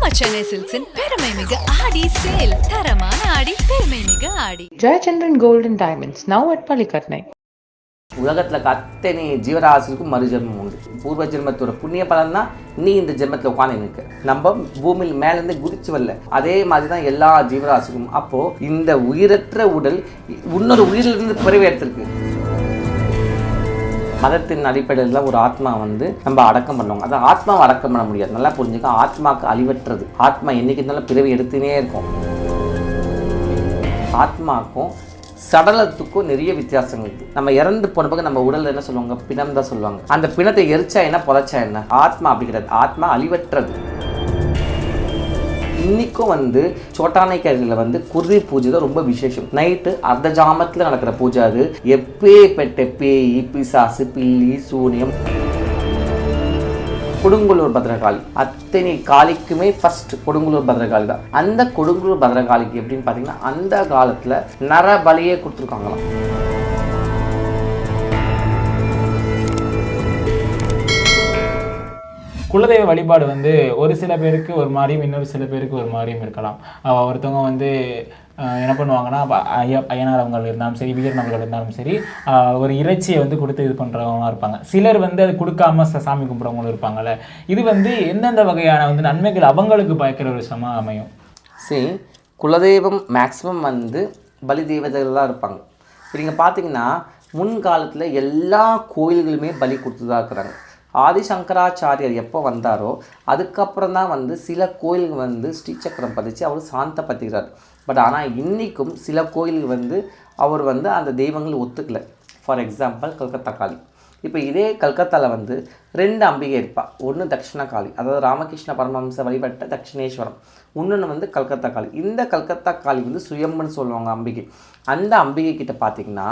நம்ம சென்னை சில்க்ஸின் பெருமை மிகு ஆடி சேல். தரமான ஆடி பெருமை மிகு ஆடி. Jayachandran Gold and Diamonds, now at Palikatnai. உலகத்தில் அத்தனை ஜீவராசிக்கும் மறுஜென்மம் உண்டு. பூர்வ ஜென்மத்தோட புண்ணிய பலன் தான் நீ இந்த ஜென்மத்தில் உட்காந்து நிற்க நம்ம பூமியில் மேலேருந்து குதிச்சு வரல. அதே மாதிரி தான் எல்லா ஜீவராசிக்கும். அப்போ இந்த உயிரற்ற உடல் இன்னொரு உயிரிலிருந்து பிறவி எடுத்திருக்கு. மதத்தின் அடிப்படையில் தான் ஒரு ஆத்மா வந்து நம்ம அடக்கம் பண்ணுவாங்க. அது ஆத்மாவை அடக்கம் பண்ண முடியாது. நல்லா புரிஞ்சுக்க ஆத்மாக்கு அழிவற்றது. ஆத்மா என்றைக்கு இருந்தாலும் பிறவி எடுத்துனே இருக்கும். ஆத்மாக்கும் சடலத்துக்கும் நிறைய வித்தியாசங்கள் இருக்குது நம்ம இறந்து போன பிறகு நம்ம உடலில் என்ன சொல்லுவாங்க? பிணம் தான் சொல்லுவாங்க. அந்த பிணத்தை எரிச்சா என்ன புதைச்சா என்ன? ஆத்மா அப்படி கிடையாது ஆத்மா அழிவற்றது. இன்னைக்கும் வந்து சோட்டானைக்கரையில் வந்து குருதி பூஜை தான் ரொம்ப விசேஷம். நைட்டு அர்த்த ஜாமத்தில் நடக்கிற பூஜை அது. பெட்ட பேய் பிசாசு பில்லி சூனியம். கொடுங்குளூர் பத்ரகாளி. அத்தனை காளிக்குமே ஃபர்ஸ்ட் கொடுங்குளூர் பத்ரகாளி தான். அந்த கொடுங்குளூர் பத்ரகாளிக்கு எப்படின்னு பார்த்தீங்கன்னா அந்த காலத்தில் நரபலியே கொடுத்துருக்காங்களாம். குலதெய்வ வழிபாடு வந்து ஒரு சில பேருக்கு ஒரு மாதிரியும் இன்னொரு சில பேருக்கு ஒரு மாதிரியும் இருக்கலாம். ஒருத்தவங்க வந்து என்ன பண்ணுவாங்கன்னா ஐயா ஐயனார் அவங்க இருந்தாலும் சரி வீரநவர்கள் இருந்தாலும் சரி ஒரு இறைச்சியை வந்து கொடுத்து இது பண்ணுறவங்களாம் இருப்பாங்க. சிலர் வந்து அது கொடுக்காம ச- சாமி கும்பிட்றவங்களும் இருப்பாங்கல்ல. இது வந்து எந்தெந்த வகையான வந்து நன்மைகள் அவங்களுக்கு பயக்கிற ஒரு விஷயமா அமையும்? சரி குலதெய்வம் மேக்ஸிமம் வந்து பலி தெய்வதர்கள் தான் இருப்பாங்க. இப்போ நீங்கள் பார்த்தீங்கன்னா முன்காலத்தில் எல்லா கோயில்களுமே பலி கொடுத்து தான் இருக்கிறாங்க. ஆதிசங்கராச்சாரியர் எப்போ வந்தாரோ அதுக்கப்புறம் தான் வந்து சில கோயில்கள் வந்து ஸ்ரீசக்கரம் பதிச்சு அவர் சாந்தப்படுத்துகிறார். பட் ஆனால் இன்றைக்கும் சில கோயில்கள் வந்து அவர் வந்து அந்த தெய்வங்கள் ஒத்துக்கலை. For example Calcutta Kali. இப்போ இதே கல்கத்தாவில் வந்து ரெண்டு அம்பிகை இருப்பாள் ஒன்று தட்சிண காளி அதாவது ராமகிருஷ்ண பரமஹம்ச வழிபட்ட தட்சிணேஸ்வரம். இன்னொன்று வந்து கல்கத்தா காளி. இந்த கல்கத்தா காளி வந்து சுயம்புன்னு சொல்லுவாங்க அம்பிகை. அந்த அம்பிகை கிட்ட பார்த்தீங்கன்னா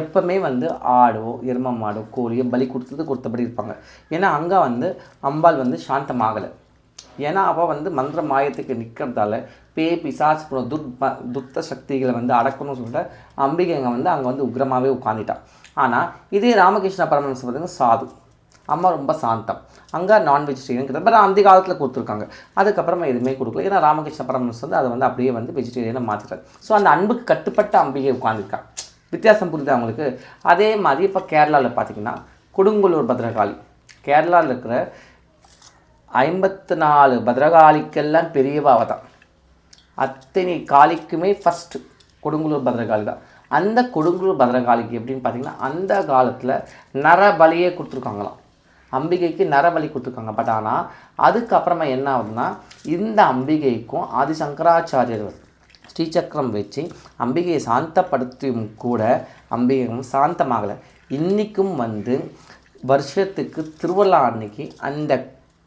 எப்பவுமே வந்து ஆடோ எரும மாடோ கோழியோ பலி கொடுத்தது கொடுத்தபடி இருப்பாங்க. ஏன்னா அங்கே வந்து அம்பாள் வந்து சாந்தமாகலை. ஏன்னா அவள் வந்து மந்திர மாயத்துக்கு நிற்கிறதால பேய் பிசாசு போன்ற துர்ப துர்த்த சக்திகளை வந்து அடக்கணும்னு சொல்லிட்டு அம்பிகைங்க வந்து அங்கே வந்து உக்ரமாகவே உட்காந்துட்டான் ஆனால் இதே ராமகிருஷ்ண பரமஹம்சம் பார்த்தீங்கன்னா சாது. அம்மா ரொம்ப சாந்தம். அங்கே நான் வெஜிடேரியன் கிட்ட அந்த காலத்தில் கொடுத்துருக்காங்க. அதுக்கப்புறமா எதுவுமே கொடுக்கல. ஏன்னா ராமகிருஷ்ண பரமஹம்சம் வந்து அதை வந்து அப்படியே வந்து வெஜிடேரியனை மாற்றிட்டார் ஸோ அந்த அன்புக்கு கட்டுப்பட்ட அம்பிகை உட்காந்துருக்கான் வித்தியாசம் புரியுது அவங்களுக்கு அதே மாதிரி இப்போ கேரளாவில் பார்த்தீங்கன்னா கொடுங்கலூர் பத்ரகாளி. கேரளாவில் இருக்கிற ஐம்பத்து நாலு பத்ரகாளிக்கெல்லாம் பெரியவா தான். அத்தனை காளிக்குமே ஃபஸ்ட்டு கொடுங்குளூர் பத்ரகாளி தான். அந்த கொடுங்குளூர் பத்ரகாளிக்கு எப்படின்னு பார்த்தீங்கன்னா அந்த காலத்தில் நரபலியே கொடுத்துருக்காங்களாம். அம்பிகைக்கு நரபலி கொடுத்துருக்காங்க. பட் ஆனால் அதுக்கப்புறமா என்ன ஆகுதுன்னா இந்த அம்பிகைக்கும் ஆதிசங்கராச்சாரியர் ஸ்ரீசக்கரம் வச்சு அம்பிகையை சாந்தப்படுத்தியும் கூட அம்பிகையும் சாந்தமாகலை. இன்றைக்கும் வந்து வருஷத்துக்கு திருவிழா அன்னைக்கு அந்த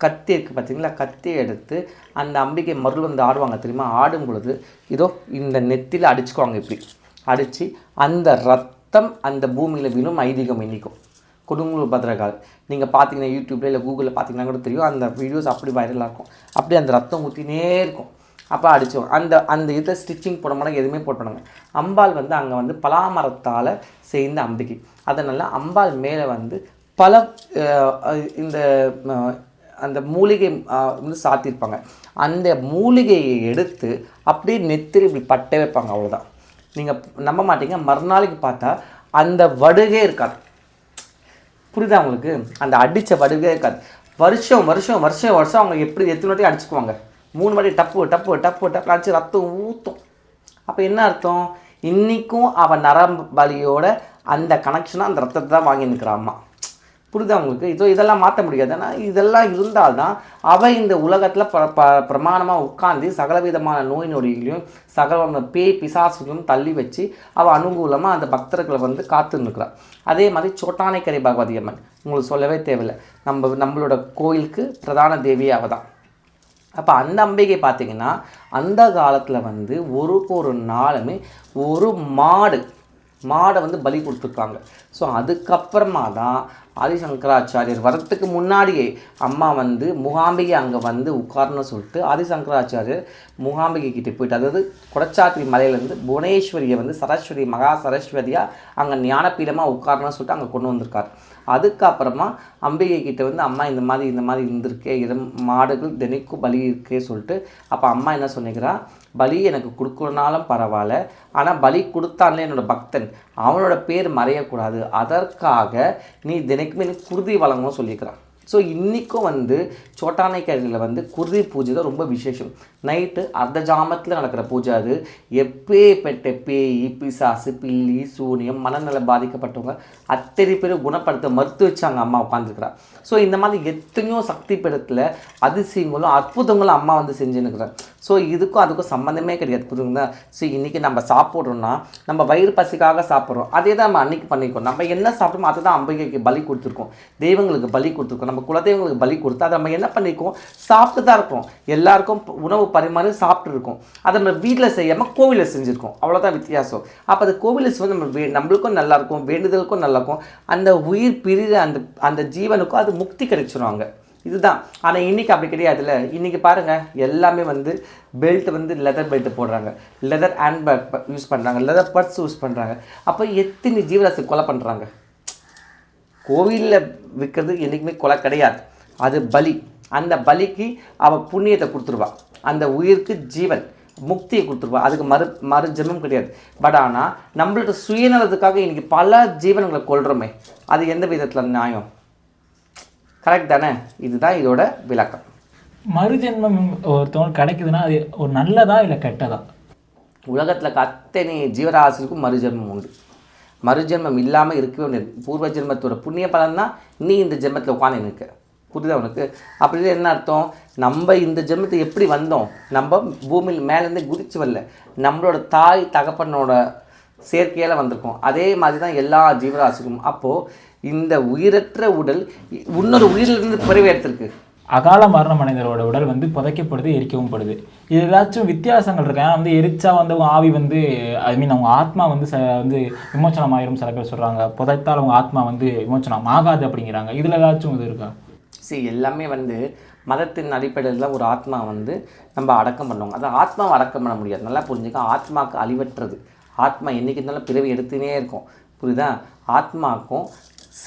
கத்தி இருக்குது பார்த்தீங்களா கத்தி எடுத்து அந்த அம்பிகை மருள் வந்து ஆடுவாங்க தெரியுமா? ஆடும் பொழுது இதோ இந்த நெத்தியில் அடிச்சுக்குவாங்க இப்படி. அடித்து அந்த ரத்தம் அந்த பூமியில் விழும் ஐதீகம் இன்றைக்கும் கொடுங்கலூர் பத்ரகால் நீங்கள் பார்த்தீங்கன்னா யூடியூப்ல இல்லை கூகுளில் பார்த்தீங்கன்னா கூட தெரியும். அந்த வீடியோஸ் அப்படி வைரலாக இருக்கும். அப்படியே அந்த ரத்தம் ஊற்றினே இருக்கும். அப்போ அடித்தோம் அந்த அந்த இதை ஸ்டிச்சிங் போட மாட்டாங்க எதுவுமே போட்டாங்க அம்பாள் வந்து அங்கே வந்து பலாமரத்தால் செய்த அம்பிகை. அதனால் அம்பாள் மேலே வந்து பல இந்த அந்த மூலிகை வந்து சாத்தியிருப்பாங்க. அந்த மூலிகையை எடுத்து அப்படியே நெத்திரி இப்படி பட்டே வைப்பாங்க அவ்வளோதான் நீங்கள் நம்ப மாட்டீங்க. மறுநாளைக்கு பார்த்தா அந்த வடுகே இருக்காது. புரியுதா உங்களுக்கு? அந்த அடித்த வடுகே இருக்காது. வருஷம் வருஷம் வருஷம் வருஷம் அவங்க எப்படி எத்தனை வாட்டி அடிச்சுக்குவாங்க? மூணு வாட்டி டப்பு டப்பு டப்பு டப்பு அடிச்சு ரத்தம் ஊற்றும் அப்போ என்ன அர்த்தம்? இன்றைக்கும் அவன் நரம்பலியோட அந்த கனெக்ஷனாக அந்த ரத்தத்தை தான் வாங்கி நிற்கிறான் புரிதா உங்களுக்கு? இதோ இதெல்லாம் மாற்ற முடியாது. ஆனால் இதெல்லாம் இருந்தால் தான் அவள் இந்த உலகத்தில் ப ப பிரமாணமாக உட்காந்து சகலவிதமான நோய் நொடிகளையும் சகல பேய் பிசாசுகளும் தள்ளி வச்சு அவள் அனுகூலமாக அந்த பக்தர்களை வந்து காத்து நிற்கிறாள் அதே மாதிரி சோட்டானைக்கரை பகவதி அம்மன் உங்களுக்கு சொல்லவே தேவையில்லை. நம்ம நம்மளோட கோயிலுக்கு பிரதான தேவியே அவள் தான். அப்போ அந்த அம்பிகை பார்த்திங்கன்னா அந்த காலத்தில் வந்து ஒரு ஒரு நாளுமே ஒரு மாடு மாடை வந்து பலி கொடுத்துருக்காங்க. ஸோ அதுக்கப்புறமா தான் ஆதிசங்கராச்சாரியர் வரத்துக்கு முன்னாடியே அம்மா வந்து முகாம்பிகை அங்கே வந்து உட்காரணும்னு சொல்லிட்டு ஆதிசங்கராச்சாரியர் முகாம்பிகை கிட்டே போயிட்டு அதாவது குடச்சாத்திரி மலையிலேருந்து புவனேஸ்வரியை வந்து சரஸ்வதி மகா சரஸ்வதியாக அங்கே ஞானப்பீடமாக உட்காரணும்னு சொல்லிட்டு அங்கே கொண்டு வந்திருக்கார். அதுக்கப்புறமா அம்பிகை கிட்ட வந்து அம்மா இந்த மாதிரி இந்த மாதிரி இருந்திருக்கே இது மாடுகள் தினைக்கும் பலி இருக்கே சொல்லிட்டு அப்போ அம்மா என்ன சொன்னிக்கிறா பலி எனக்கு கொடுக்கலனாலும் பரவாயில்ல. ஆனால் பலி கொடுத்தான்ல என்னோட பக்தன். அவனோட பேர் மறையக்கூடாது. அதற்காக நீ தினைக்குமே நீ குருதி வழங்கணும்னு சொல்லியிருக்கிறான். ஸோ இன்றைக்கும் வந்து சோட்டானைக்கரையில் வந்து குருதி பூஜை தான் ரொம்ப விசேஷம். நைட்டு அர்த்த ஜாமத்தில் நடக்கிற பூஜை அது. எப்பேற்பட்ட பேய் பிசாசு பில்லி சூனியம் மனநல பாதிக்கப்பட்டவங்க அத்தனை பேர் குணப்படுத்த மறுத்து வச்சாங்க அம்மா உட்காந்துருக்குறா ஸோ இந்த மாதிரி எத்தனையோ சக்தி பீடத்தில் அதிசயங்களும் அற்புதங்களும் அம்மா வந்து செஞ்சுன்னுக்குறாங்க ஸோ இதுக்கும் அதுக்கும் சம்மந்தமே கிடையாது புரியுங்களா ஸோ இன்றைக்கி நம்ம சாப்பிட்றோன்னா நம்ம வயிறு பசிக்காக சாப்பிட்றோம். அதே தான் நம்ம அன்றைக்கி பண்ணியிருக்கோம். நம்ம என்ன சாப்பிட்றோமோ அதை தான் அம்பிகைக்கு பலி கொடுத்துருக்கோம். தெய்வங்களுக்கு பலி கொடுத்துருக்கோம். நம்ம குலதெய்வங்களுக்கு பலி கொடுத்து அதை நம்ம என்ன பண்ணியிருக்கோம்? சாப்பிட்டு தான் இருக்கோம். எல்லாருக்கும் உணவு பரிமாறி சாப்பிட்டு இருக்கோம். அதை நம்ம வீட்டில் செய்யாமல் கோவிலில் செஞ்சுருக்கோம். அவ்வளோதான் வித்தியாசம். அப்போ அது கோவிலில் செய்வது நம்ம வே நம்மளுக்கும் நல்லாயிருக்கும் வேண்டுதலுக்கும் நல்லா இருக்கும். அந்த உயிர் பிரிகிற அந்த அந்த ஜீவனுக்கும் அது முக்தி கிடைச்சிருவாங்க இதுதான். ஆனால் இன்றைக்கி அப்படி கிடையாதுல்ல. இன்றைக்கி பாருங்கள் எல்லாமே வந்து பெல்ட் வந்து லெதர் பெல்ட் போடுறாங்க. லெதர் ஹேண்ட் பேக் யூஸ் பண்ணுறாங்க லெதர் பர்ஸ் யூஸ் பண்ணுறாங்க அப்போ எத்தனை ஜீவராசி கொலை பண்ணுறாங்க கோவிலில் விற்கிறது என்றைக்குமே கொலை கிடையாது. அது பலி. அந்த பலிக்கு அவள் புண்ணியத்தை கொடுத்துருவாள் அந்த உயிருக்கு ஜீவன் முக்தியை கொடுத்துருவா. அதுக்கு மறு மறு ஜென்மம் கிடையாது. பட் ஆனால் நம்மளோட சுயநலத்துக்காக இன்றைக்கி பல ஜீவனங்களை கொள்கிறோமே அது எந்த விதத்தில் நியாயம்? கரெக்ட் தானே? இதுதான் இதோட விளக்கம். மறுஜென்மம் ஒருத்தவங்க கிடைக்குதுன்னா அது ஒரு நல்லதா இல்லை கெட்டதா? உலகத்தில் அத்தனை ஜீவராசிக்கும் மறுஜென்மம் உண்டு. மறுஜென்மம் இல்லாமல் இருக்கவே முடியாது. பூர்வ ஜென்மத்தோட புண்ணிய பலன் தான் நீ இந்த ஜென்மத்தில் உட்காந்து நிற்க புரியுதா உனக்கு? அப்படி என்ன அர்த்தம்? நம்ம இந்த ஜென்மத்தை எப்படி வந்தோம்? நம்ம பூமியில் மேலேருந்து குதிச்சு வரல. நம்மளோட தாய் தகப்பனோட சேர்க்கையால் வந்திருக்கோம். அதே மாதிரி தான் எல்லா ஜீவராசிக்கும். அப்போது இந்த உயிரற்ற உடல் இன்னொரு உயிரிலிருந்து பிறவி எடுத்திருக்கு. அகால மரண மனிதரோட உடல் வந்து புதைக்கப்படுது எரிக்கவும் படுது. இது ஏதாச்சும் வித்தியாசங்கள் இருக்கு? ஏன்னா வந்து எரிச்சா வந்து அவங்க ஆவி வந்து ஐ மீன் அவங்க ஆத்மா வந்து ச வந்து விமோச்சனம் ஆயிரும் சில பேர் சொல்றாங்க. புதைத்தால் அவங்க ஆத்மா வந்து விமோச்சனம் ஆகாது அப்படிங்கிறாங்க. இதுல ஏதாச்சும் இது இருக்கா? சரி எல்லாமே வந்து மதத்தின் அடிப்படையில் ஒரு ஆத்மா வந்து நம்ம அடக்கம் பண்ணுவாங்க. அது ஆத்மாவை அடக்கம் பண்ண முடியாது. நல்லா புரிஞ்சுக்க ஆத்மாவுக்கு அழிவற்றது. ஆத்மா என்றைக்கு இருந்தாலும் பிறவி எடுத்துனே இருக்கும். புரியுதா? ஆத்மாக்கும்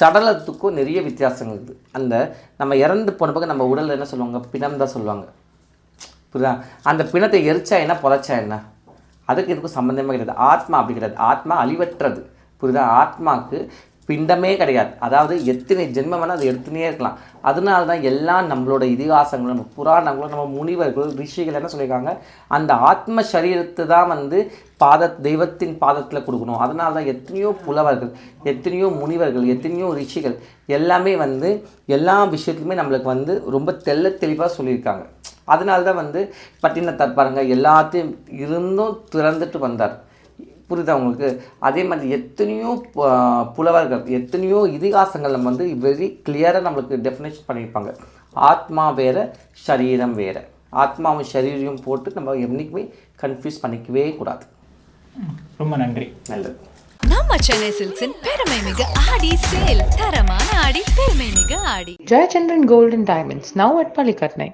சடலத்துக்கும் நிறைய வித்தியாசங்கள் இருக்குது அந்த நம்ம இறந்து போன பக்கம் நம்ம உடலில் என்ன சொல்லுவாங்க? பிணம் தான் சொல்லுவாங்க. புரியுதா? அந்த பிணத்தை எரிச்சா என்ன பொழைச்சா என்ன? அதுக்கு இதுக்கும் சம்மந்தமே கிடையாது. ஆத்மா அப்படி கிடையாது. ஆத்மா அழிவற்றது. புரியுதா? ஆத்மாவுக்கு பிண்டமே கிடையாது. அதாவது எத்தனை ஜென்மம் வேணால் அது எடுத்துனே இருக்கலாம். அதனால தான் எல்லாம் நம்மளோட இதிகாசங்களும் நம்ம புராணங்களும் நம்ம முனிவர்கள் ரிஷிகள் என்ன சொல்லியிருக்காங்க? அந்த ஆத்ம சரீரத்தை தான் வந்து பாத தெய்வத்தின் பாதத்தில் கொடுக்கணும். அதனால தான் எத்தனையோ புலவர்கள் எத்தனையோ முனிவர்கள் எத்தனையோ ரிஷிகள் எல்லாமே வந்து எல்லா விஷயத்துலையுமே நம்மளுக்கு வந்து ரொம்ப தெள்ள தெளிவாக சொல்லியிருக்காங்க. அதனால தான் வந்து பட்டினத்தார் பாருங்கள் எல்லாத்தையும் இருந்தும் திறந்துட்டு வந்தார். புரியுதா உங்களுக்கு? அதே மாதிரி எத்தனையோ புலவர்கள் எத்தனையோ இதிகாசங்கள் நம்ம வந்து வெரி கிளியராக நம்மளுக்கு டெஃபினேஷன் பண்ணியிருப்பாங்க. ஆத்மா வேற சரீரம் வேற. ஆத்மாவும் சரீரையும் போட்டு நம்ம என்றைக்குமே கன்ஃபியூஸ் பண்ணிக்கவே கூடாது. ரொம்ப நன்றி. நல்லது. நம்ம சென்னை சில்க்ஸின் பெருமை மிகு ஆடி சேல் தரமான ஆடி பெருமை மிகு ஆடி. Gold and Diamonds, now at Palikatnai.